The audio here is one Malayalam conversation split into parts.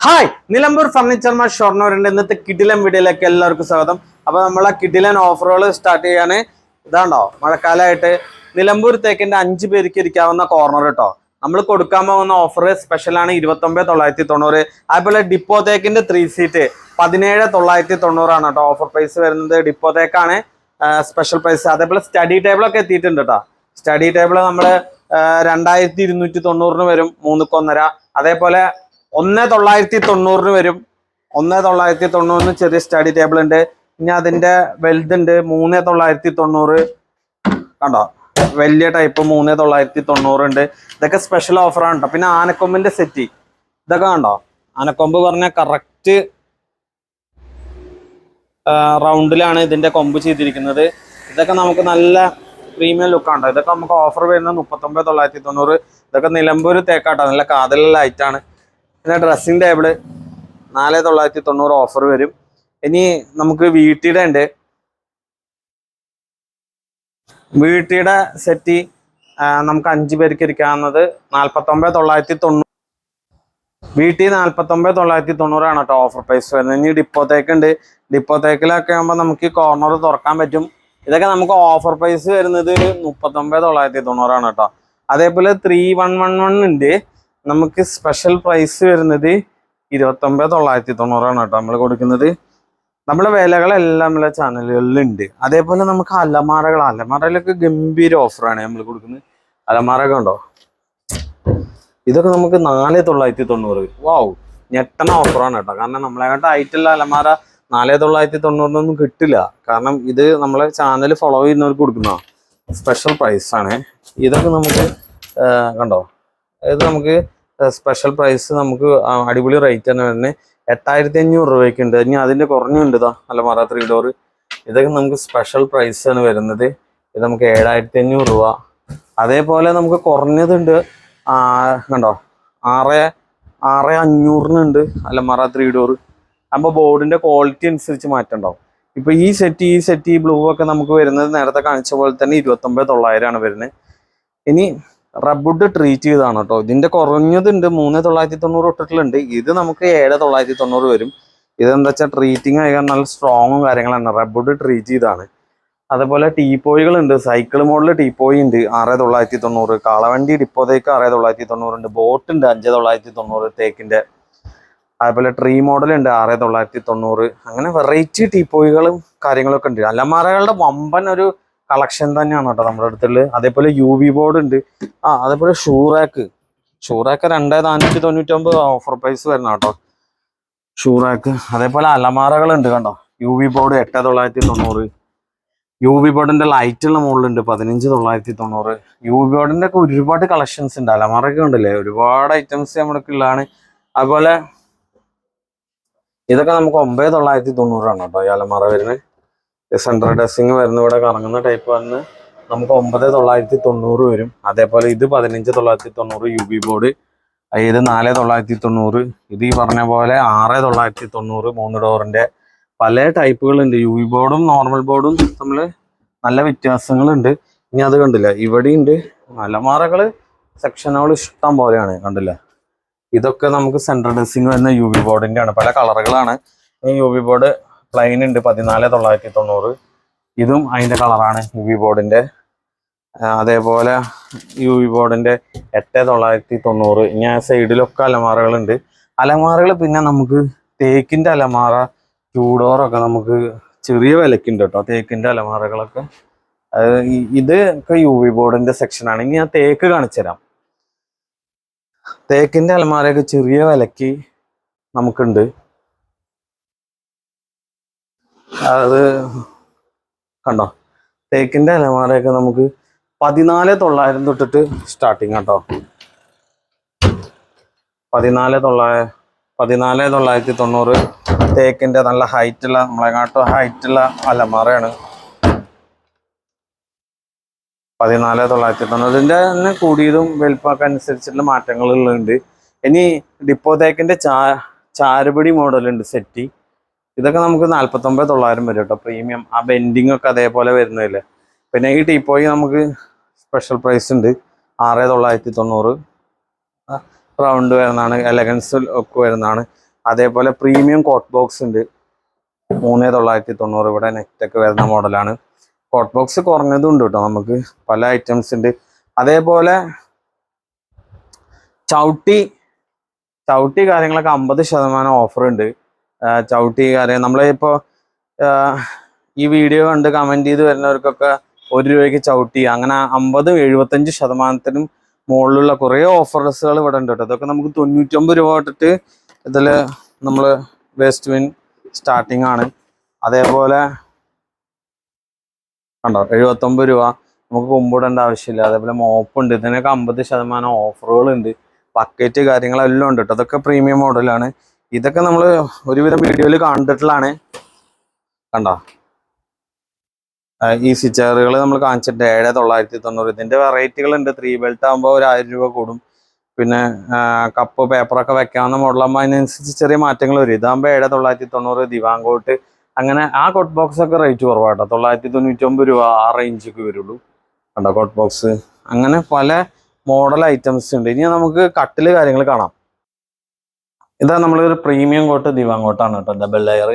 ഹായ് നിലമ്പൂർ ഫർണിച്ചർ മാർ ഷൊർണൂരിന്റെ ഇന്നത്തെ കിടിലൻ വീഡിയോയിലേക്ക് എല്ലാവർക്കും സ്വാഗതം. അപ്പൊ നമ്മളെ കിടിലൻ ഓഫറുകൾ സ്റ്റാർട്ട് ചെയ്യാൻ ഇതാണ്ടോ മഴക്കാലമായിട്ട് നിലമ്പൂർ തേക്കിന്റെ അഞ്ച് പേർക്ക് ഇരിക്കാവുന്ന കോർണർ കേട്ടോ നമ്മൾ കൊടുക്കാൻ പോകുന്ന ഓഫർ സ്പെഷ്യലാണ് ഇരുപത്തൊമ്പത് തൊള്ളായിരത്തി തൊണ്ണൂറ്. അതുപോലെ ഡിപ്പോ തേക്കിന്റെ ത്രീ സീറ്റ് പതിനേഴ് തൊള്ളായിരത്തി തൊണ്ണൂറാണ് കേട്ടോ ഓഫർ പ്രൈസ് വരുന്നത്. ഡിപ്പോ തേക്കാണ് സ്പെഷ്യൽ പ്രൈസ് അതേപോലെ സ്റ്റഡി ടേബിളൊക്കെ എത്തിയിട്ടുണ്ട് കേട്ടോ സ്റ്റഡി ടേബിൾ നമ്മൾ രണ്ടായിരത്തി ഇരുന്നൂറ്റി തൊണ്ണൂറിന് വരും മൂന്നുക്കൊന്നര അതേപോലെ ഒന്ന് തൊള്ളായിരത്തി തൊണ്ണൂറിന് വരും. ഒന്ന് തൊള്ളായിരത്തി തൊണ്ണൂറിന് ചെറിയ സ്റ്റഡി ടേബിൾ ഉണ്ട്. ഇനി അതിന്റെ വലുതുണ്ട് മൂന്ന് തൊള്ളായിരത്തി തൊണ്ണൂറ്. കണ്ടോ? വലിയ ടൈപ്പ് മൂന്ന് തൊള്ളായിരത്തി തൊണ്ണൂറുണ്ട് ഇതൊക്കെ സ്പെഷ്യൽ ഓഫറാണ് കേട്ടോ പിന്നെ ആനക്കൊമ്പിന്റെ സെറ്റ് ഇതൊക്കെ കണ്ടോ? ആനക്കൊമ്പ് പറഞ്ഞ കറക്റ്റ് റൗണ്ടിലാണ് ഇതിന്റെ കൊമ്പ് ചെയ്തിരിക്കുന്നത്. ഇതൊക്കെ നമുക്ക് നല്ല പ്രീമിയം ലുക്ക് ലുക്കാണ് ഇതൊക്കെ നമുക്ക് ഓഫർ വരുന്നത് മുപ്പത്തൊമ്പത് തൊള്ളായിരത്തി തൊണ്ണൂറ്. ഇതൊക്കെ നിലമ്പൂർ തേക്കാട്ടോ. നല്ല കാതലുള്ള ലൈറ്റാണ് പിന്നെ ഡ്രസ്സിംഗ് ടേബിൾ നാല് തൊള്ളായിരത്തി തൊണ്ണൂറ് ഓഫർ വരും. ഇനി നമുക്ക് വീട്ടിയുടെ ഉണ്ട്. വീട്ടിയുടെ സെറ്റി നമുക്ക് അഞ്ച് പേർക്ക് ഇരിക്കാവുന്നത് നാൽപ്പത്തൊമ്പത് തൊള്ളായിരത്തി തൊണ്ണൂറ് വീട്ടിൽ നാൽപ്പത്തൊമ്പത് തൊള്ളായിരത്തി തൊണ്ണൂറാണ് കേട്ടോ ഓഫർ പ്രൈസ് വരുന്നത്. ഇനി ഡിപ്പോത്തേക്ക് ഉണ്ട്. ഡിപ്പോത്തേക്കിലൊക്കെ ആകുമ്പോൾ നമുക്ക് ഈ കോർണർ തുറക്കാൻ പറ്റും. ഇതൊക്കെ നമുക്ക് ഓഫർ പ്രൈസ് വരുന്നത് മുപ്പത്തൊമ്പത് തൊള്ളായിരത്തി തൊണ്ണൂറാണ് കേട്ടോ. അതേപോലെ ത്രീ വൺ വൺ വൺ ഉണ്ട്. നമുക്ക് സ്പെഷ്യൽ പ്രൈസ് വരുന്നത് ഇരുപത്തൊമ്പത് തൊള്ളായിരത്തി തൊണ്ണൂറാണ് കേട്ടോ നമ്മൾ കൊടുക്കുന്നത്. നമ്മളെ വിലകളെല്ലാം നമ്മളെ ചാനലുകളിലുണ്ട്. അതേപോലെ നമുക്ക് അലമാറകൾ അലമാറയിലൊക്കെ ഗംഭീര ഓഫറാണ് നമ്മൾ കൊടുക്കുന്നത്. അലമാറൊക്കെ ഉണ്ടോ ഇതൊക്കെ നമുക്ക് നാല് തൊള്ളായിരത്തി തൊണ്ണൂറ്. വാവ് ഞെട്ടണ ഓഫറാണ് കേട്ടോ. കാരണം നമ്മളെക്കാട്ട് ആയിട്ടുള്ള അലമാര നാല് തൊള്ളായിരത്തി തൊണ്ണൂറിനൊന്നും കിട്ടില്ല. കാരണം ഇത് നമ്മളെ ചാനൽ ഫോളോ ചെയ്യുന്നവർക്ക് കൊടുക്കുന്ന സ്പെഷ്യൽ പ്രൈസാണ് ഇതൊക്കെ നമുക്ക് കണ്ടോ? ഇത് നമുക്ക് സ്പെഷ്യൽ പ്രൈസ് നമുക്ക് അടിപൊളി റേറ്റ് തന്നെ വരുന്നത് എട്ടായിരത്തി അഞ്ഞൂറ് രൂപയ്ക്ക് ഉണ്ട് ഇനി അതിന്റെ കുറഞ്ഞുണ്ട് ഇതാ അലമാര ത്രീ ഡോർ ഇതൊക്കെ നമുക്ക് സ്പെഷ്യൽ പ്രൈസ് ആണ് വരുന്നത്. ഇത് നമുക്ക് ഏഴായിരത്തി അഞ്ഞൂറ് രൂപ. അതേപോലെ നമുക്ക് കുറഞ്ഞതുണ്ട് കണ്ടോ? ആറ് ആറ് അഞ്ഞൂറിനുണ്ട് അലമാറ ത്രീ ഡോർ അപ്പോൾ ബോർഡിന്റെ ക്വാളിറ്റി അനുസരിച്ച് മാറ്റമുണ്ടാവും ഇപ്പോൾ ഇപ്പൊ ഈ സെറ്റ് ഈ സെറ്റ് ഈ ബ്ലൂ ഒക്കെ നമുക്ക് വരുന്നത് നേരത്തെ കാണിച്ച പോലെ തന്നെ ഇരുപത്തൊമ്പത് തൊള്ളായിരമാണ് വരുന്നത്. ഇനി റബ്ബുഡ് ട്രീറ്റ് ചെയ്താണ് കേട്ടോ. ഇതിന്റെ കുറഞ്ഞതുണ്ട് മൂന്ന് തൊള്ളായിരത്തി തൊണ്ണൂറ് തൊട്ടിട്ടുണ്ട്. ഇത് നമുക്ക് ഏഴ് തൊള്ളായിരത്തി തൊണ്ണൂറ് വരും. ഇതെന്താ വെച്ചാൽ ട്രീറ്റിംഗ് ആയി കാരണം നല്ല സ്ട്രോങ്ങും കാര്യങ്ങളാണ്. റബ്ബുഡ് ട്രീറ്റ് ചെയ്താണ്. അതേപോലെ ടീപ്പോയികൾ ഉണ്ട് സൈക്കിൾ മോഡൽ ടീപ്പോയി ഉണ്ട്. ആറ് തൊള്ളായിരത്തി തൊണ്ണൂറ് കാളവണ്ടി ഡിപ്പോതേക്ക് ആറ് തൊള്ളായിരത്തി തൊണ്ണൂറുണ്ട് ബോട്ട് ഉണ്ട്. അഞ്ച് തൊള്ളായിരത്തി തൊണ്ണൂറ് തേക്കിന്റെ. അതേപോലെ ട്രീ മോഡൽ ഉണ്ട്. ആറ് തൊള്ളായിരത്തി തൊണ്ണൂറ് അങ്ങനെ വെറൈറ്റി ടീപ്പോയികളും കാര്യങ്ങളൊക്കെ ഉണ്ട്. അലമാരകളുടെ വമ്പൻ ഒരു കളക്ഷൻ തന്നെയാണ് കേട്ടോ നമ്മുടെ അടുത്തുള്ള അതേപോലെ യു വി ബോർഡ് ഉണ്ട്. ആ അതേപോലെ ഷൂറാക്ക്. ഷൂറാക്ക് രണ്ടേ നാനൂറ്റി തൊണ്ണൂറ്റൊമ്പത് ഓഫർ പ്രൈസ് വരുന്ന കേട്ടോ. ഷൂറാക്ക്. അതേപോലെ അലമാറകൾ ഉണ്ട് കണ്ടോ? യു വി ബോർഡ് എട്ട് തൊള്ളായിരത്തി തൊണ്ണൂറ്. യു വി ബോർഡിന്റെ ലൈറ്റുള്ള മുകളിലുണ്ട് പതിനഞ്ച് തൊള്ളായിരത്തി തൊണ്ണൂറ്. യു വി ബോർഡിന്റെ ഒക്കെ ഒരുപാട് കളക്ഷൻസ് ഉണ്ട്. അലമാറൊക്കെ ഉണ്ടല്ലേ? ഒരുപാട് ഐറ്റംസ് നമ്മുടെ ഉള്ളതാണ്. അതുപോലെ ഇതൊക്കെ നമുക്ക് ഒമ്പത് തൊള്ളായിരത്തി തൊണ്ണൂറാണ് കേട്ടോ ഈ അലമാറ വരുന്നത്. സെൻട്രൽ ഡ്രസ്സിങ് വരുന്ന ഇവിടെ കറങ്ങുന്ന ടൈപ്പ് വന്ന് നമുക്ക് ഒമ്പത് തൊള്ളായിരത്തി തൊണ്ണൂറ് വരും. അതേപോലെ ഇത് പതിനഞ്ച് തൊള്ളായിരത്തി തൊണ്ണൂറ് യു ബി ബോർഡ് ഇത് നാല് തൊള്ളായിരത്തി തൊണ്ണൂറ് ഇത് ഈ പറഞ്ഞ പോലെ ആറ് തൊള്ളായിരത്തി തൊണ്ണൂറ് മൂന്ന് ഡോറിന്റെ പല ടൈപ്പുകളുണ്ട് യു വി ബോർഡും നോർമൽ ബോർഡും തമ്മിൽ നല്ല വ്യത്യാസങ്ങളുണ്ട്. ഇനി അത് കണ്ടില്ല? ഇവിടെ ഉണ്ട് അലമാറകൾ സെക്ഷനുകൾ ഇഷ്ടം പോലെയാണ് കണ്ടില്ല? ഇതൊക്കെ നമുക്ക് സെൻട്രൽ ഡ്രസ്സിങ് വരുന്ന യു വി ബോർഡിന്റെ ആണ് പല കളറുകളാണ് ഈ യു വി ബോർഡ് പ്ലെയിൻ ഉണ്ട് പതിനാല് തൊള്ളായിരത്തി തൊണ്ണൂറ്. ഇതും അതിന്റെ കളറാണ് യു വി ബോർഡിന്റെ അതേപോലെ യു വി ബോർഡിന്റെ എട്ട് തൊള്ളായിരത്തി തൊണ്ണൂറ്. ഇനി ആ സൈഡിലൊക്കെ അലമാറകളുണ്ട് അലമാറകൾ പിന്നെ നമുക്ക് തേക്കിന്റെ അലമാറ ചൂടോറൊക്കെ നമുക്ക് ചെറിയ വിലക്കുണ്ട് കേട്ടോ തേക്കിന്റെ അലമാറകളൊക്കെ ഇതൊക്കെ യു വി ബോർഡിന്റെ സെക്ഷനാണ് ഇനി ഞാൻ തേക്ക് കാണിച്ചു തരാം തേക്കിന്റെ അലമാരയൊക്കെ ചെറിയ വിലക്ക് നമുക്കുണ്ട്. അത് കണ്ടോ? തേക്കിന്റെ അലമാരയൊക്കെ നമുക്ക് പതിനാല് തൊള്ളായിരം തൊട്ടിട്ട് സ്റ്റാർട്ടിങ് കേട്ടോ പതിനാല് തൊള്ളായിരം പതിനാല് തൊള്ളായിരത്തി തൊണ്ണൂറ്. തേക്കിന്റെ നല്ല ഹൈറ്റുള്ള നമ്മളെങ്ങാട്ടും ഹൈറ്റുള്ള അലമാറയാണ് പതിനാല് തൊള്ളായിരത്തി തൊണ്ണൂറ്. ഇതിന്റെ തന്നെ കൂടിയതും വലുപ്പമൊക്കെ അനുസരിച്ചുള്ള മാറ്റങ്ങളുണ്ട്. ഇനി ഡിപ്പോ തേക്കിന്റെ ചാ ചാരുപടി മോഡലുണ്ട് സെറ്റി. ഇതൊക്കെ നമുക്ക് നാല്പത്തൊമ്പത് തൊള്ളായിരം വരും കേട്ടോ. പ്രീമിയം ആ ബെൻഡിങ് ഒക്കെ അതേപോലെ വരുന്നതല്ലേ? പിന്നെ ഈ ടീപ്പോയി നമുക്ക് സ്പെഷ്യൽ പ്രൈസ് ഉണ്ട്. ആറ് തൊള്ളായിരത്തി തൊണ്ണൂറ്. റൗണ്ട് വരുന്നതാണ്. എലഗൻസ് ഒക്കെ വരുന്നതാണ്. അതേപോലെ പ്രീമിയം കോട്ട് ബോക്സ് ഉണ്ട്. മൂന്ന് തൊള്ളായിരത്തി തൊണ്ണൂറ്. ഇവിടെ നെറ്റ് ഒക്കെ വരുന്ന മോഡലാണ് കോട്ട് ബോക്സ് കുറഞ്ഞതും ഉണ്ട് കേട്ടോ നമുക്ക്. പല ഐറ്റംസ് ഉണ്ട്. അതേപോലെ ചവിട്ടി ചവിട്ടി കാര്യങ്ങളൊക്കെ അമ്പത് ശതമാനം ഓഫർ ഉണ്ട്. ചവിട്ടി കാര്യം. നമ്മളിപ്പോൾ ഈ വീഡിയോ കണ്ട് കമന്റ് ചെയ്ത് വരുന്നവർക്കൊക്കെ ഒരു രൂപയ്ക്ക് ചവിട്ടി. അങ്ങനെ അമ്പതും എഴുപത്തഞ്ച് ശതമാനത്തിനും മുകളിലുള്ള കുറേ ഓഫേഴ്സുകൾ ഇവിടെ ഉണ്ട് കേട്ടോ. അതൊക്കെ നമുക്ക് തൊണ്ണൂറ്റൊമ്പത് രൂപ തൊട്ടിട്ട് ഇതിൽ നമ്മൾ വേസ്റ്റ് വിൻ സ്റ്റാർട്ടിംഗ് ആണ്. അതേപോലെ കണ്ടോ എഴുപത്തൊമ്പത് രൂപ. നമുക്ക് കൊമ്പിടേണ്ട ആവശ്യമില്ല. അതേപോലെ മോപ്പ് ഉണ്ട്. ഇതിനൊക്കെ അമ്പത് ശതമാനം ഓഫറുകളുണ്ട് ബക്കറ്റ് കാര്യങ്ങളെല്ലാം ഉണ്ട് കേട്ടോ. അതൊക്കെ പ്രീമിയം മോഡലാണ് ഇതൊക്കെ നമ്മൾ ഒരുവിധം വീഡിയോയിൽ കണ്ടിട്ടുള്ളതാണ്. കണ്ടോ? ഈ ചെയറുകൾ നമ്മൾ കാണിച്ചിട്ടുണ്ട്. ഏഴ് തൊള്ളായിരത്തി തൊണ്ണൂറ്. ഇതിന്റെ വെറൈറ്റികൾ ഉണ്ട് ത്രീ ബെൽറ്റ് ആകുമ്പോൾ ഒരു ആയിരം രൂപ കൂടും. പിന്നെ കപ്പ് പേപ്പറൊക്കെ വെക്കാവുന്ന മോഡലാകുമ്പോൾ അതിനനുസരിച്ച് ചെറിയ മാറ്റങ്ങൾ വരും. ഇതാകുമ്പോൾ ഏഴ് തൊള്ളായിരത്തി തൊണ്ണൂറ് ദിവാങ്കോട്ട് അങ്ങനെ ആ കോട്ട് ബോക്സ് ഒക്കെ റേറ്റ് കുറവാട്ടോ. തൊള്ളായിരത്തി തൊണ്ണൂറ്റി ഒമ്പത് രൂപ ആ റേഞ്ചൊക്കെ വരുള്ളൂ. കണ്ടോ കോട്ട് ബോക്സ് അങ്ങനെ പല മോഡൽ ഐറ്റംസ് ഉണ്ട്. ഇനി നമുക്ക് കട്ടിൽ കാര്യങ്ങൾ കാണാം. ഇതാ നമ്മളൊരു പ്രീമിയം കോട്ട് ദിവാങ്കോട്ടാണ് കേട്ടോ ഡബിൾ ലെയർ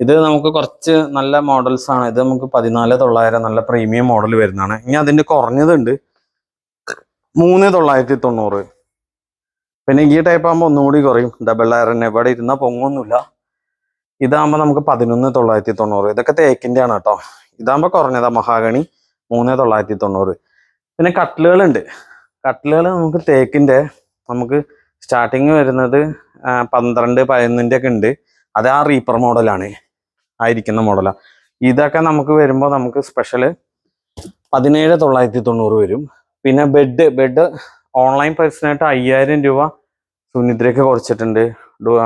ഇത് നമുക്ക് കുറച്ച് നല്ല മോഡൽസ് ആണ്. ഇത് നമുക്ക് പതിനാല് തൊള്ളായിരം നല്ല പ്രീമിയം മോഡൽ വരുന്നതാണ്. ഇനി അതിന്റെ കുറഞ്ഞതുണ്ട് മൂന്ന് തൊള്ളായിരത്തി തൊണ്ണൂറ്. പിന്നെ ഈ ടൈപ്പ് ആകുമ്പോൾ ഒന്നുകൂടി കുറയും. ഡബിൾ ലെയർ തന്നെ. ഇവിടെ ഇരുന്നാൽ പൊങ്ങൊന്നുമില്ല ഇതാകുമ്പോൾ നമുക്ക് പതിനൊന്ന് തൊള്ളായിരത്തി തൊണ്ണൂറ്. ഇതൊക്കെ തേക്കിന്റെ ആണ് കേട്ടോ. ഇതാകുമ്പോൾ കുറഞ്ഞതാ മഹാഗണി. മൂന്ന് തൊള്ളായിരത്തി തൊണ്ണൂറ്. പിന്നെ കട്ടിലുകളുണ്ട്. കട്ടിലുകൾ നമുക്ക് തേക്കിന്റെ നമുക്ക് സ്റ്റാർട്ടിങ് വരുന്നത് പന്ത്രണ്ട് പതിനൊന്നിന്റെ ഒക്കെ ഉണ്ട്. അത് ആ റീപ്പർ മോഡലാണ് ആയിരിക്കുന്ന മോഡലാണ് ഇതൊക്കെ നമുക്ക് വരുമ്പോൾ നമുക്ക് സ്പെഷ്യൽ പതിനേഴ് തൊള്ളായിരത്തി തൊണ്ണൂറ് വരും. പിന്നെ ബെഡ് ബെഡ് ഓൺലൈൻ പ്രൈസിനായിട്ട് അയ്യായിരം രൂപ സുനിദ്രയ്ക്ക് കുറച്ചിട്ടുണ്ട്.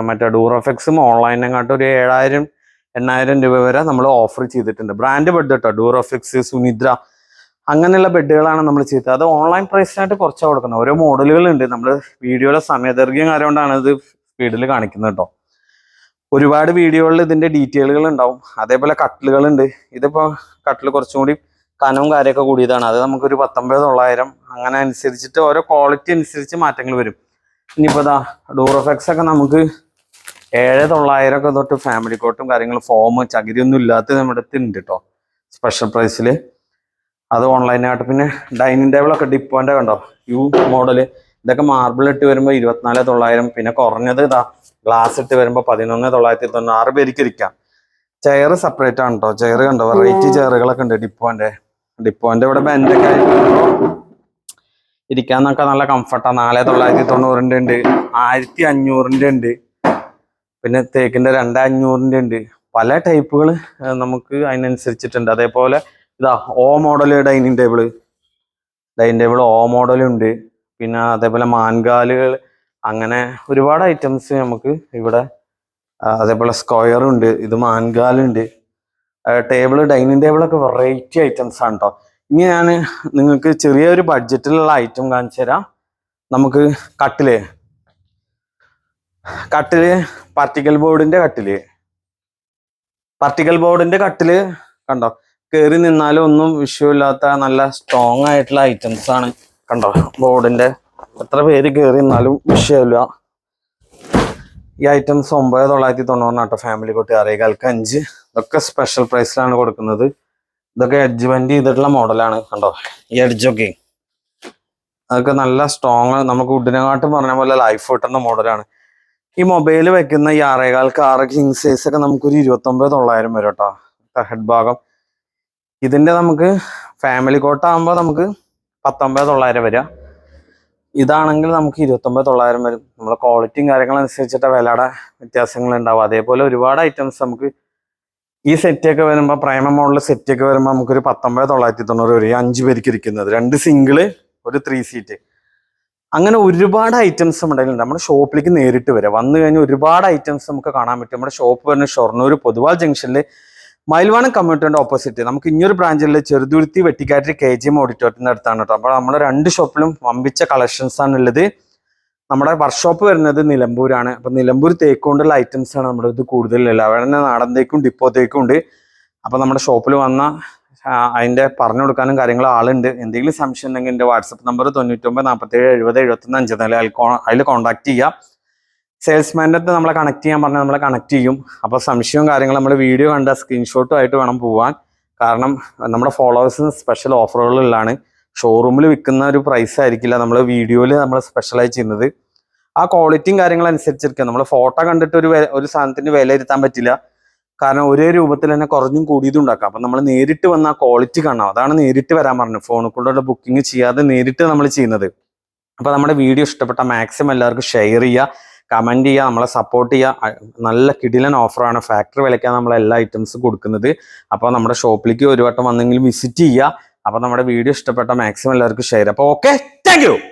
മറ്റേ ഡൂറോഫെക്സും ഓൺലൈനെങ്ങാട്ടും ഒരു ഏഴായിരം എണ്ണായിരം രൂപ വരെ നമ്മൾ ഓഫർ ചെയ്തിട്ടുണ്ട്. ബ്രാൻഡ് ബെഡ് കേട്ടോ ഡൂറോഫെക്സ് സുനിദ്ര അങ്ങനെയുള്ള ബെഡുകളാണ് നമ്മൾ ചെയ്തത്. അത് ഓൺലൈൻ പ്രൈസിനായിട്ട് കുറച്ചാണ് കൊടുക്കുന്നത്. ഓരോ മോഡലുകളുണ്ട് നമ്മൾ വീഡിയോയുടെ സമയദൈർഘ്യം കാരണം കൊണ്ടാണ് ഇത് സ്പീഡിൽ കാണിക്കുന്നത് കേട്ടോ. ഒരുപാട് വീഡിയോകളിൽ ഇതിന്റെ ഡീറ്റെയിലുകൾ ഉണ്ടാവും. അതേപോലെ കട്ടിലുകൾ ഉണ്ട്. ഇതിപ്പോ കട്ടിൽ കുറച്ചും കൂടി കനവും കാര്യമൊക്കെ കൂടിയതാണ്. അത് നമുക്കൊരു പത്തൊമ്പത് തൊള്ളായിരം അങ്ങനെ അനുസരിച്ചിട്ട് ഓരോ ക്വാളിറ്റി അനുസരിച്ച് മാറ്റങ്ങൾ വരും. ഇനിയിപ്പോ ഇതാ ഡോറോഫെക്സ് ഒക്കെ നമുക്ക് ഏഴ് തൊള്ളായിരം ഒക്കെ തൊട്ട് ഫാമിലി കോട്ടും കാര്യങ്ങളും ഫോം ചകിരി ഒന്നും ഇല്ലാത്ത നമ്മുടെ അടുത്ത് ഉണ്ട് കേട്ടോ. സ്പെഷ്യൽ പ്രൈസിൽ അത് ഓൺലൈനായിട്ട് പിന്നെ ഡൈനിങ് ടേബിളൊക്കെ ഡിപ്പോന്റെ കണ്ടോ യു മോഡൽ ഇതൊക്കെ മാർബിൾ ഇട്ട് വരുമ്പോൾ ഇരുപത്തിനാല് തൊള്ളായിരം പിന്നെ കുറഞ്ഞത് ഇതാ ഗ്ലാസ് ഇട്ട് വരുമ്പോൾ പതിനൊന്ന് തൊള്ളായിരത്തി തൊണ്ണൂറ് ആറ് പേർക്ക് ഇരിക്കാം. ചെയർ സെപ്പറേറ്റ് ആണ് കേട്ടോ ചെയർ കണ്ടോ? വെറൈറ്റി ചെയറുകളൊക്കെ ഉണ്ട് ഡിപ്പോന്റെ ഡിപ്പോന്റെ ഇവിടെ ബെൻഡൊക്കെ ആയിട്ട് ഇരിക്കാന്നൊക്കെ നല്ല കംഫർട്ടാ നാല് തൊള്ളായിരത്തി തൊണ്ണൂറിന്റെ ഉണ്ട് ആയിരത്തി അഞ്ഞൂറിന്റെ ഉണ്ട്. പിന്നെ തേക്കിന്റെ രണ്ട് ഉണ്ട്. പല ടൈപ്പുകൾ നമുക്ക് അതിനനുസരിച്ചിട്ടുണ്ട്. അതേപോലെ ഇതാ O model dining table dining table O മോഡലുണ്ട് പിന്നെ അതേപോലെ മാൻകാലുകൾ അങ്ങനെ ഒരുപാട് ഐറ്റംസ് നമുക്ക് ഇവിടെ അതേപോലെ സ്ക്വയർ ഉണ്ട് ഇത് മാൻകാലുണ്ട്. ടേബിൾ ഡൈനിങ് ടേബിളൊക്കെ വെറൈറ്റി ഐറ്റംസ് ആണ് കേട്ടോ ഇനി ഞാൻ നിങ്ങൾക്ക് ചെറിയൊരു ബഡ്ജറ്റിലുള്ള ഐറ്റം കാണിച്ചു തരാം. നമുക്ക് കട്ടിൽ കട്ടിൽ പാർട്ടിക്കൽ ബോർഡിന്റെ കട്ടിൽ. പാർട്ടിക്കൽ ബോർഡിന്റെ കട്ടിൽ കണ്ടോ? കയറി നിന്നാലും ഒന്നും വിഷയമില്ലാത്ത നല്ല സ്ട്രോങ് ആയിട്ടുള്ള ഐറ്റംസ് ആണ്. കണ്ടോ? ബോർഡിന്റെ എത്ര പേര് കയറി എന്നാലും വിഷയമില്ല. ഈ ഐറ്റംസ് ഒമ്പത് തൊള്ളായിരത്തി തൊണ്ണൂറിനാട്ടോ ഫാമിലി കുട്ടി അറിയിക്കാൽക്ക് അഞ്ച്. ഇതൊക്കെ സ്പെഷ്യൽ പ്രൈസിലാണ് കൊടുക്കുന്നത്. ഇതൊക്കെ ബെൻഡ് ചെയ്തിട്ടുള്ള മോഡലാണ് കണ്ടോ? ഈ എഡ്ജൊക്കെ അതൊക്കെ നല്ല സ്ട്രോങ് നമുക്ക് ഉഡിനെക്കാട്ടും പറഞ്ഞ പോലെ ലൈഫ് കിട്ടുന്ന മോഡലാണ് ഈ മൊബൈൽ വെക്കുന്ന ഈ ആറേകാൽക്ക് ആറ് കിങ് സൈസ് ഒക്കെ നമുക്കൊരു ഇരുപത്തൊമ്പത് തൊള്ളായിരം വരും കേട്ടോ. ഹെഡ് ഭാഗം. ഇതിന്റെ നമുക്ക് ഫാമിലി കോട്ട് ആകുമ്പോൾ നമുക്ക് പത്തൊമ്പത് തൊള്ളായിരം വരിക. ഇതാണെങ്കിൽ നമുക്ക് ഇരുപത്തൊമ്പത് തൊള്ളായിരം വരും. നമ്മുടെ ക്വാളിറ്റിയും കാര്യങ്ങളും അനുസരിച്ചിട്ട് വിലയുടെ വ്യത്യാസങ്ങൾ ഉണ്ടാവും അതേപോലെ ഒരുപാട് ഐറ്റംസ് നമുക്ക് ഈ സെറ്റൊക്കെ വരുമ്പോൾ പ്രൈമ മോഡൽ സെറ്റൊക്കെ വരുമ്പോൾ നമുക്കൊരു പത്തൊമ്പത് തൊള്ളായിരത്തി തൊണ്ണൂറ് വരും അഞ്ച് പേർക്ക് ഇരിക്കുന്നത്. രണ്ട് സിംഗിൾ ഒരു ത്രീ സീറ്റ് അങ്ങനെ ഒരുപാട് ഐറ്റംസ് ഉണ്ട് നമ്മുടെ ഷോപ്പിലേക്ക് നേരിട്ട് വരാം വന്നു കഴിഞ്ഞാൽ ഒരുപാട് ഐറ്റംസ് നമുക്ക് കാണാൻ പറ്റും. നമ്മുടെ ഷോപ്പ് വരുന്ന ഷൊർണൂർ പൊതുവാൾ ജംഗ്ഷനിൽ മയിൽവാനം കമ്മ്യൂണിറ്റിയുടെ ഓപ്പോസിറ്റ് നമുക്ക് ഇനിയൊരു ബ്രാഞ്ചിൽ ചെറുതുരുത്തി വെട്ടിക്കാറ്റ് കെ ജി എം ഓഡിറ്റോറിയത്തിന്റെ അടുത്താണ് കേട്ടോ. അപ്പോൾ നമ്മുടെ രണ്ട് ഷോപ്പിലും വമ്പിച്ച കളക്ഷൻസ് ആണ് ഉള്ളത്. നമ്മുടെ വർക്ക്ഷോപ്പ് വരുന്നത് നിലമ്പൂരാണ്. അപ്പൊ നിലമ്പൂർ തേക്കുകൊണ്ടുള്ള ഐറ്റംസ് ആണ് നമ്മുടെ ഇത് കൂടുതലുള്ള അവിടെ തന്നെ നാടൻ തേക്കും ഡിപ്പോ തേക്കും ഉണ്ട്. അപ്പോൾ നമ്മുടെ ഷോപ്പിൽ വന്ന അതിന്റെ പറഞ്ഞു കൊടുക്കാനും കാര്യങ്ങളും ആളുണ്ട്. എന്തെങ്കിലും സംശയം ഉണ്ടെങ്കിൽ എന്റെ വാട്സപ്പ് നമ്പർ തൊണ്ണൂറ്റൊമ്പത് നാൽപ്പത്തേഴ് എഴുപത് എഴുപത്തൊന്ന് അഞ്ച് നാല് അതിൽ കോൺടാക്ട് ചെയ്യാം. സെയിൽസ്മാന്റെ അടുത്ത് നമ്മളെ കണക്ട് ചെയ്യാൻ പറഞ്ഞാൽ നമ്മളെ കണക്ട് ചെയ്യും. അപ്പോൾ സംശയവും കാര്യങ്ങളും നമ്മൾ വീഡിയോ കണ്ട സ്ക്രീൻഷോട്ടും ആയിട്ട് വേണം പോവാൻ. കാരണം നമ്മുടെ ഫോളോവേഴ്സിന് സ്പെഷ്യൽ ഓഫറുകളുള്ളതാണ് ഷോറൂമിൽ വിൽക്കുന്ന ഒരു പ്രൈസ് ആയിരിക്കില്ല നമ്മൾ വീഡിയോയിൽ നമ്മൾ സ്പെഷ്യലൈസ് ചെയ്യുന്നത്. ആ ക്വാളിറ്റിയും കാര്യങ്ങളും അനുസരിച്ചിരിക്കും. നമ്മൾ ഫോട്ടോ കണ്ടിട്ട് ഒരു ഒരു സാധനത്തിന് വിലയിരുത്താൻ പറ്റില്ല. കാരണം ഒരേ രൂപത്തിൽ തന്നെ കുറഞ്ഞും കൂടിയതും ഉണ്ടാക്കാം. അപ്പം നമ്മൾ നേരിട്ട് വന്ന ആ ക്വാളിറ്റി കാണാം അതാണ് നേരിട്ട് വരാൻ പറഞ്ഞത്. ഫോണിൽ കൂടെ ബുക്കിംഗ് ചെയ്യാതെ നേരിട്ട് നമ്മൾ ചെയ്യുന്നത്. അപ്പോൾ നമ്മുടെ വീഡിയോ ഇഷ്ടപ്പെട്ട മാക്സിമം എല്ലാവർക്കും ഷെയർ ചെയ്യുക. കമന്റ് ചെയ്യുക നമ്മളെ സപ്പോർട്ട് ചെയ്യുക നല്ല കിടിലൻ ഓഫറാണ് ഫാക്ടറി വിലയ്ക്കാണ് നമ്മൾ എല്ലാ ഐറ്റംസും കൊടുക്കുന്നത്. അപ്പോൾ നമ്മുടെ ഷോപ്പിലേക്ക് ഒരു വട്ടം വന്നെങ്കിലും വിസിറ്റ് ചെയ്യുക അപ്പോൾ നമ്മുടെ വീഡിയോ ഇഷ്ടപ്പെട്ട മാക്സിമം എല്ലാവർക്കും ഷെയർ അപ്പോൾ ഓക്കെ താങ്ക്